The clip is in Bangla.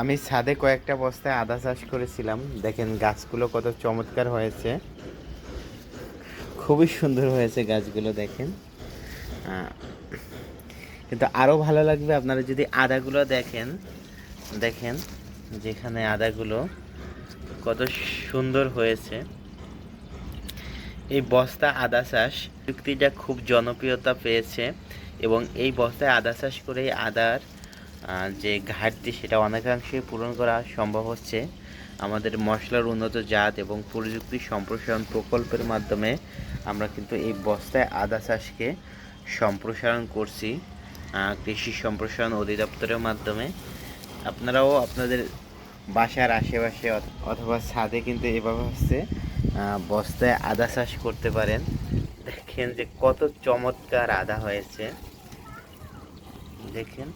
আমি ছাদে কয়েকটা বস্তায় আদা চাষ করেছিলাম। দেখেন গাছগুলো কত চমৎকার হয়েছে। খুবই সুন্দর হয়েছে গাছগুলো, দেখেন। কিন্তু আরও ভালো লাগবে আপনারা যদি আদাগুলো দেখেন দেখেন যেখানে আদাগুলো কত সুন্দর হয়েছে। এই বস্তা আদা চাষ চুক্তিটা খুব জনপ্রিয়তা পেয়েছে এবং এই বস্তায় আদা চাষ করে আদার যে ঘাটতি সেটা অনেকাংশে পূরণ করা সম্ভব হচ্ছে। আমাদের মশলার উন্নত জাত এবং প্রযুক্তি সম্প্রসারণ প্রকল্পের মাধ্যমে আমরা কিন্তু এই বস্তায় আদা চাষকে সম্প্রসারণ করছি কৃষি সম্প্রসারণ অধিদপ্তরের মাধ্যমে। আপনারাও আপনাদের বাসার আশেপাশে অথবা ছাদে কিন্তু এভাবে হচ্ছে বস্তায় আদা চাষ করতে পারেন। দেখেন যে কত চমৎকার আদা হয়েছে। দেখেন।